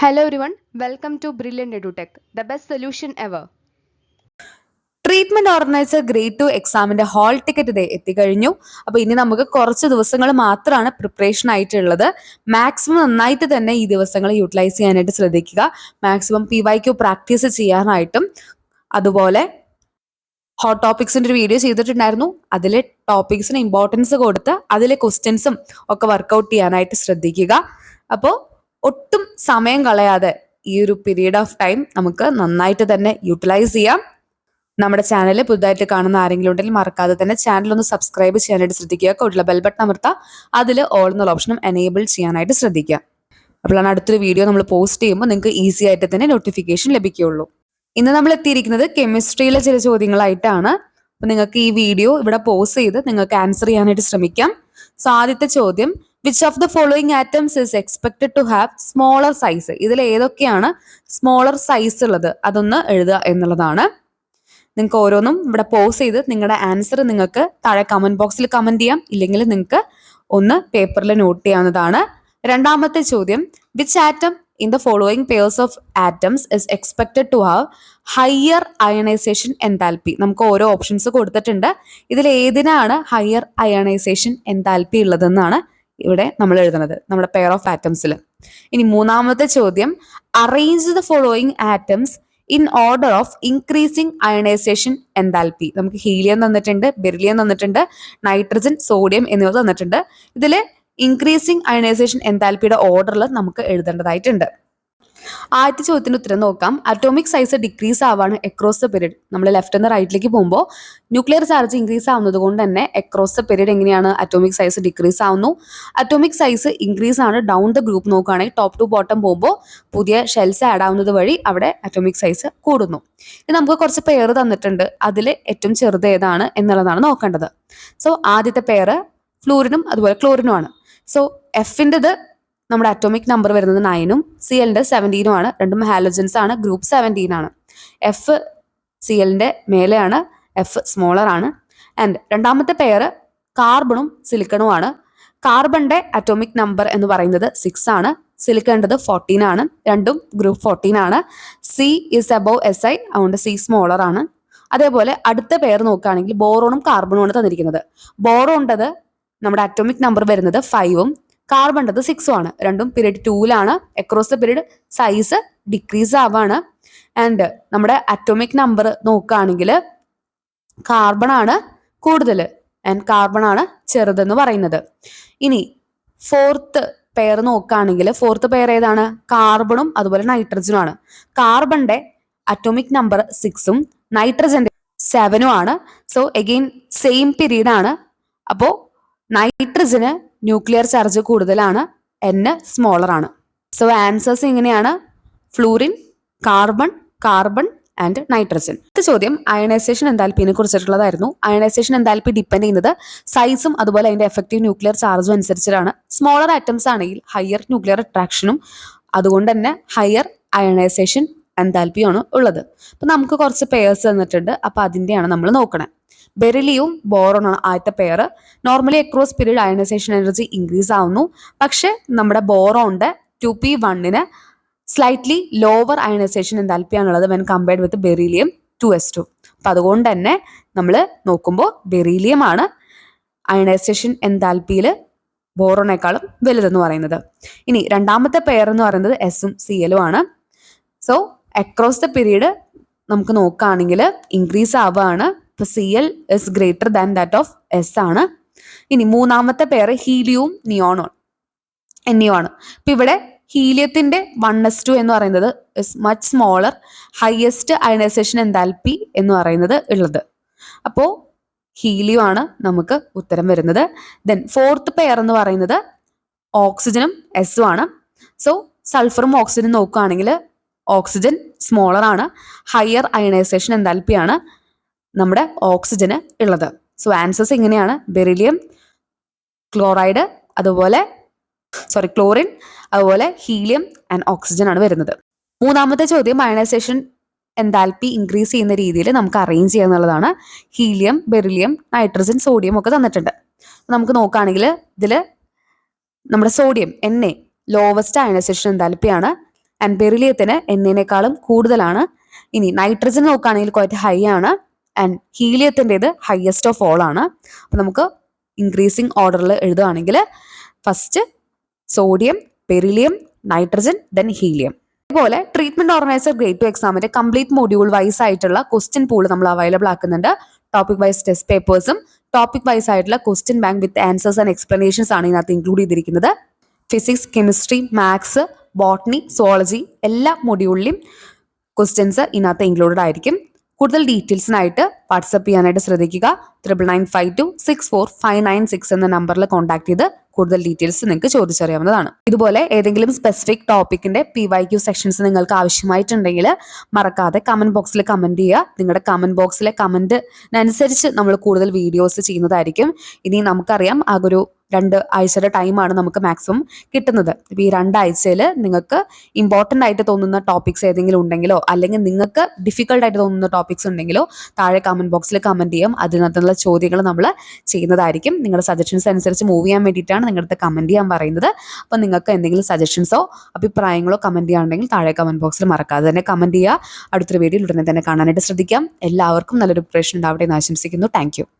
Hello everyone welcome to Brilliant Edutech the best solution ever treatment organizer grade two എക്സാമിന്റെ hall ticket ഇതേ എത്തിക്കഴിഞ്ഞു. അപ്പൊ ഇനി നമുക്ക് കുറച്ച് ദിവസങ്ങൾ മാത്രമാണ് പ്രിപ്പറേഷൻ ആയിട്ടുള്ളത്. മാക്സിമം നന്നായിട്ട് തന്നെ ഈ ദിവസങ്ങൾ യൂട്ടിലൈസ് ചെയ്യാനായിട്ട് ശ്രദ്ധിക്കുക. Maximum P Y Q practice ചെയ്യാനായിട്ടും. അതുപോലെ ഹോട്ട് ടോപ്പിക്സിന്റെ ഒരു വീഡിയോ ചെയ്തിട്ടുണ്ടായിരുന്നു. അതിലെ ടോപ്പിക്സിന് ഇമ്പോർട്ടൻസ് കൊടുത്ത് അതിലെ ക്വസ്റ്റ്യൻസും ഒക്കെ വർക്കൗട്ട് ചെയ്യാനായിട്ട് ശ്രദ്ധിക്കുക. അപ്പോൾ ഒട്ടും സമയം കളയാതെ ഈ ഒരു പീരീഡ് ഓഫ് ടൈം നമുക്ക് നന്നായിട്ട് തന്നെ യൂട്ടിലൈസ് ചെയ്യാം. നമ്മുടെ ചാനൽ പുതുതായിട്ട് കാണുന്ന ആരെങ്കിലും ഉണ്ടെങ്കിൽ മറക്കാതെ തന്നെ ചാനൽ ഒന്ന് സബ്സ്ക്രൈബ് ചെയ്യാനായിട്ട് ശ്രദ്ധിക്കുക. കൂടുതൽ ബെൽ ബട്ടൺ അമർത്താം. അതിൽ ഓൾ എന്നുള്ള ഓപ്ഷനും എനേബിൾ ചെയ്യാനായിട്ട് ശ്രദ്ധിക്കുക. അപ്പോഴാണ് അടുത്തൊരു വീഡിയോ നമ്മൾ പോസ്റ്റ് ചെയ്യുമ്പോൾ നിങ്ങൾക്ക് ഈസി ആയിട്ട് തന്നെ നോട്ടിഫിക്കേഷൻ ലഭിക്കുകയുള്ളൂ. ഇന്ന് നമ്മൾ എത്തിയിരിക്കുന്നത് കെമിസ്ട്രിയിലെ ചില ചോദ്യങ്ങളായിട്ടാണ്. അപ്പൊ നിങ്ങൾക്ക് ഈ വീഡിയോ ഇവിടെ പോസ് ചെയ്ത് നിങ്ങൾക്ക് ആൻസർ ചെയ്യാനായിട്ട് ശ്രമിക്കാം. സോ ആദ്യത്തെ ചോദ്യം which of the following atoms is expected to have smaller size ഇതിൽ ഏതൊക്കെയാണ് സ്മോളർ സൈസ് ഉള്ളത്? അതൊന്ന് എഴുതുക എന്നുള്ളതാണ്. നിങ്ങൾക്ക് ഓരോന്നും ഇവിടെ പോസ് ചെയ്ത് നിങ്ങളുടെ ആൻസർ നിങ്ങൾക്ക് താഴെ കമന്റ് ബോക്സിൽ കമന്റ് ചെയ്യാം. ഇല്ലെങ്കിൽ നിങ്ങൾക്ക് ഒന്ന് പേപ്പറിൽ നോട്ട് ചെയ്യാവുന്നതാണ്. രണ്ടാമത്തെ ചോദ്യം which atom in the following pairs of atoms is expected to have higher ionisation enthalpy നമുക്ക് ഓരോ ഓപ്ഷൻസ് കൊടുത്തിട്ടുണ്ട്. ഇതിൽ ഏതിനാണ് ഹയർ അയണൈസേഷൻ എൻതാൽപ്പി ഉള്ളതെന്നാണ് ഇവിടെ നമ്മൾ എഴുതുന്നത് നമ്മുടെ പെയർ ഓഫ് ആറ്റംസിൽ ഇനി മൂന്നാമത്തെ ചോദ്യം arrange the following atoms in order of increasing ionisation enthalpy നമുക്ക് ഹീലിയം തന്നിട്ടുണ്ട് ബെറിലിയം തന്നിട്ടുണ്ട് നൈട്രജൻ സോഡിയം എന്നിവ തന്നിട്ടുണ്ട്. ഇതിൽ ഇൻക്രീസിങ് അയണൈസേഷൻ എന്താൽപിയുടെ ഓർഡറിൽ നമുക്ക് എഴുതേണ്ടതായിട്ടുണ്ട്. ആദ്യത്തെ ചോദ്യത്തിന് ഉത്തരം നോക്കാം. അറ്റോമിക് സൈസ് ഡിക്രീസ് ആവാണ് എക്രോസ് ദ പീരീഡ് നമ്മൾ ലെഫ്റ്റ് നിന്ന് റൈറ്റിലേക്ക് പോകുമ്പോൾ ന്യൂക്ലിയർ ചാർജ് ഇൻക്രീസ് ആവുന്നത് കൊണ്ട് തന്നെ എക്രോസ് ദ പീരീഡ് എങ്ങനെയാണ് അറ്റോമിക് സൈസ് ഡിക്രീസ് ആവുന്നു? അറ്റോമിക് സൈസ് ഇൻക്രീസ് ആണ് ഡൗൺ ദ ഗ്രൂപ്പ് നോക്കുകയാണെങ്കിൽ ടോപ്പ് ടു ബോട്ടം പോകുമ്പോൾ പുതിയ ഷെൽസ് ആഡ് ആവുന്നത് വഴി അവിടെ അറ്റോമിക് സൈസ് കൂടുന്നു. ഇത് നമുക്ക് കുറച്ച് പേർ തന്നിട്ടുണ്ട്. അതിൽ ഏറ്റവും ചെറുത് ഏതാണ് എന്നുള്ളതാണ് നോക്കേണ്ടത്. സോ ആദ്യത്തെ പേര് ഫ്ലൂറിനും അതുപോലെ ക്ലോറിനും ആണ്. സോ എഫിന്റെത് നമ്മുടെ അറ്റോമിക് നമ്പർ വരുന്നത് നയനും സി എല്ലിന്റെ സെവന്റീനും ആണ്. രണ്ടും ഹാലോജൻസ് ആണ്. ഗ്രൂപ്പ് സെവന്റീൻ ആണ്. എഫ് സി എല്ലിന്റെ മേലെയാണ്. എഫ് സ്മോളർ ആണ്. ആൻഡ് രണ്ടാമത്തെ പെയർ കാർബണും സിലിക്കണും ആണ്. കാർബണിന്റെ അറ്റോമിക് നമ്പർ എന്ന് പറയുന്നത് സിക്സ് ആണ്. സിലിക്കേണ്ടത് ഫോർട്ടീൻ ആണ്. രണ്ടും ഗ്രൂപ്പ് ഫോർട്ടീൻ ആണ്. C is above S I അതുകൊണ്ട് സി സ്മോളർ ആണ്. അതേപോലെ അടുത്ത പേർ നോക്കുകയാണെങ്കിൽ ബോറോണും കാർബണും ആണ് തന്നിരിക്കുന്നത്. ബോറോണ്ടത് നമ്മുടെ അറ്റോമിക് നമ്പർ വരുന്നത് ഫൈവും കാർബണിന്റെത് സിക്സും ആണ്. രണ്ടും period ടൂലാണ് across the period size decrease ആവാണ്. And നമ്മുടെ അറ്റോമിക് നമ്പർ നോക്കുകയാണെങ്കിൽ കാർബൺ ആണ് കൂടുതൽ. ആൻഡ് കാർബൺ ആണ് ചെറുതെന്ന് പറയുന്നത്. ഇനി ഫോർത്ത് പെയർ നോക്കുകയാണെങ്കിൽ ഫോർത്ത് പെയർ ഏതാണ്? കാർബണും അതുപോലെ നൈട്രജനും ആണ്. കാർബണിന്റെ അറ്റോമിക് നമ്പർ സിക്സും നൈട്രജന്റെ സെവനും ആണ്. സോ എഗെയിൻ സെയിം പീരീഡ് ആണ്. അപ്പോൾ നൈട്രജന് ന്യൂക്ലിയർ ചാർജ് കൂടുതലാണ് എൻ സ്മോളർ ആണ്. സോ ആൻസേഴ്സ് ഇങ്ങനെയാണ്. Fluorine carbon carbon and nitrogen അടുത്ത ചോദ്യം അയണൈസേഷൻ എന്താൽപ്പിനെ കുറിച്ചിട്ടുള്ളതായിരുന്നു. അയണൈസേഷൻ എന്താൽപ്പി ഡിപ്പെൻഡ് ചെയ്യുന്നത് സൈസും അതുപോലെ അതിന്റെ എഫക്റ്റീവ് ന്യൂക്ലിയർ ചാർജും അനുസരിച്ചിട്ടാണ്. സ്മോളർ ആറ്റംസ് ആണെങ്കിൽ ഹയർ ന്യൂക്ലിയർ അട്രാക്ഷനും അതുകൊണ്ട് തന്നെ ഹയർ അയണൈസേഷൻ എന്താൽപ്പിയാണ് ഉള്ളത്. അപ്പൊ നമുക്ക് കുറച്ച് പേഴ്സ് തന്നിട്ടുണ്ട്. അപ്പൊ അതിന്റെയാണ് നമ്മൾ നോക്കണേ. ബെറിലിയും ബോറോണാണ് ആദ്യത്തെ pair normally across period ionization energy increase ആവുന്നു. പക്ഷെ നമ്മുടെ ബോറോണിന്റെ ടു പി വണ്ണിന് slightly lower ionisation എന്താൽപ്പിയാണുള്ളത് when compared with beryllium two S two അപ്പൊ അതുകൊണ്ട് തന്നെ നമ്മൾ നോക്കുമ്പോൾ ബെറീലിയം ആണ് അയണൈസേഷൻ എന്താൽപ്പിയിൽ ബോറോണേക്കാളും വലുതെന്ന് പറയുന്നത്. ഇനി രണ്ടാമത്തെ പെയർ എന്ന് പറയുന്നത് എസും സി എലും ആണ്. സോ അക്രോസ് ദ പീരീഡ് നമുക്ക് നോക്കുകയാണെങ്കിൽ ഇൻക്രീസ് ആവുകയാണ്. ഇപ്പൊ C L is greater than that of S ആണ്. ഇനി മൂന്നാമത്തെ പേര് ഹീലിയവും നിയോണും എന്നിയോ ആണ്. ഇപ്പൊ ഇവിടെ ഹീലിയത്തിന്റെ വൺ എസ് ടു എന്ന് പറയുന്നത് is much smaller highest ionization enthalpy എന്ന് പറയുന്നത് ഉള്ളത്. അപ്പോൾ ഹീലിയോ ആണ് നമുക്ക് ഉത്തരം വരുന്നത്. ദെൻ ഫോർത്ത് പെയർ എന്ന് പറയുന്നത് ഓക്സിജനും എസും ആണ്. സോ സൾഫറും ഓക്സിജനും നോക്കുകയാണെങ്കിൽ ഓക്സിജൻ സ്മോളർ ആണ് ഹയർ അയണൈസേഷൻ എന്താൽപ്പിയാണ് നമ്മുടെ ഓക്സിജന് ഉള്ളത്. സോ ആൻസേഴ്സ് ഇങ്ങനെയാണ്. ബെറിലിയം ക്ലോറൈഡ് അതുപോലെ സോറി ക്ലോറിൻ അതുപോലെ ഹീലിയം ആൻഡ് ഓക്സിജൻ ആണ് വരുന്നത്. മൂന്നാമത്തെ ചോദ്യം അയണൈസേഷൻ എന്താൽപി ഇൻക്രീസ് ചെയ്യുന്ന രീതിയിൽ നമുക്ക് അറേഞ്ച് ചെയ്യുക എന്നുള്ളതാണ്. ഹീലിയം ബെറിലിയം നൈട്രജൻ സോഡിയം ഒക്കെ തന്നിട്ടുണ്ട്. നമുക്ക് നോക്കുകയാണെങ്കിൽ ഇതിൽ നമ്മുടെ sodium N A lowest ionization എന്താൽപ്പിയാണ് and ബെറിലിയത്തിന് എന്നതിനേക്കാളും കൂടുതലാണ്. ഇനി നൈട്രജൻ നോക്കുകയാണെങ്കിൽ കുറച്ച് ഹൈ ആണ്. ആൻഡ് ഹീലിയത്തിന്റെത് ഹയസ്റ്റ് ഓഫ് ഓൾ ആണ്. അപ്പം നമുക്ക് ഇൻക്രീസിങ് ഓർഡറിൽ എഴുതുകയാണെങ്കിൽ first sodium beryllium nitrogen then helium അതുപോലെ ട്രീറ്റ്മെന്റ് ഓർഗനൈസർ ഗ്രേഡ് ടു എക്സാമിന്റെ കംപ്ലീറ്റ് മൊഡ്യൂൾ വൈസ് ആയിട്ടുള്ള ക്വസ്റ്റ്യൻ പൂൾ നമ്മൾ അവൈലബിൾ ആക്കുന്നുണ്ട്. ടോപ്പിക് വൈസ് ടെസ്റ്റ് പേപ്പേഴ്സും ടോപ്പിക് വൈസ് ആയിട്ടുള്ള question bank with answers and explanations ആണ് ഇതിനകത്ത് ഇൻക്ലൂഡ് ചെയ്തിരിക്കുന്നത്. Physics chemistry maths botany zoology എല്ലാ മൊഡ്യൂളിലും ക്വസ്റ്റ്യൻസ് ഇതിനകത്ത് ഇൻക്ലൂഡഡ് ആയിരിക്കും. കൂടുതൽ ഡീറ്റെയിൽസിനായിട്ട് വാട്സപ്പ് ചെയ്യാനായിട്ട് ശ്രദ്ധിക്കുക. Triple nine five two six four five nine six എന്ന നമ്പറിൽ കോൺടാക്ട് ചെയ്ത് കൂടുതൽ ഡീറ്റെയിൽസ് നിങ്ങൾക്ക് ചോദിച്ചറിയാവുന്നതാണ്. ഇതുപോലെ ഏതെങ്കിലും സ്പെസിഫിക് ടോപ്പിക്കിന്റെ പി വൈ ക്യു സെക്ഷൻസ് നിങ്ങൾക്ക് ആവശ്യമായിട്ടുണ്ടെങ്കിൽ മറക്കാതെ കമന്റ് ബോക്സിൽ കമന്റ് ചെയ്യുക. നിങ്ങളുടെ കമന്റ് ബോക്സിലെ കമന്റിനനുസരിച്ച് നമ്മൾ കൂടുതൽ വീഡിയോസ് ചെയ്യുന്നതായിരിക്കും. ഇനി നമുക്കറിയാം ആ ഒരു രണ്ട് ആഴ്ചയുടെ ടൈമാണ് നമുക്ക് മാക്സിമം കിട്ടുന്നത്. ഇപ്പം ഈ രണ്ടാഴ്ചയിൽ നിങ്ങൾക്ക് ഇമ്പോർട്ടന്റ് ആയിട്ട് തോന്നുന്ന ടോപ്പിക്സ് ഏതെങ്കിലും ഉണ്ടെങ്കിലോ അല്ലെങ്കിൽ നിങ്ങൾക്ക് ഡിഫിക്കൽട്ട് ആയിട്ട് തോന്നുന്ന ടോപ്പിക്സ് ഉണ്ടെങ്കിലോ താഴെ കമന്റ് ബോക്സിൽ കമന്റ് ചെയ്യാം. അതിനകത്തുള്ള ചോദ്യങ്ങൾ നമ്മൾ ചെയ്യുന്നതായിരിക്കും. നിങ്ങളുടെ സജഷൻസ് അനുസരിച്ച് മൂവ് ചെയ്യാൻ വേണ്ടിയിട്ടാണ് നിങ്ങളുടെ കമന്റ് ചെയ്യാൻ പറയുന്നത്. അപ്പം നിങ്ങൾക്ക് എന്തെങ്കിലും സജഷൻസോ അഭിപ്രായങ്ങളോ കമന്റ് ചെയ്യാനുണ്ടെങ്കിൽ താഴെ കമന്റ് ബോക്സിൽ മറക്കാതെ തന്നെ കമന്റ് ചെയ്യുക. അടുത്തൊരു വീഡിയോയിൽ ഉടനെ തന്നെ കാണാനായിട്ട് ശ്രദ്ധിക്കാം. എല്ലാവർക്കും നല്ലൊരു പ്രിപ്പറേഷൻ ഉണ്ടാവട്ടെ എന്ന് ആശംസിക്കുന്നു. താങ്ക്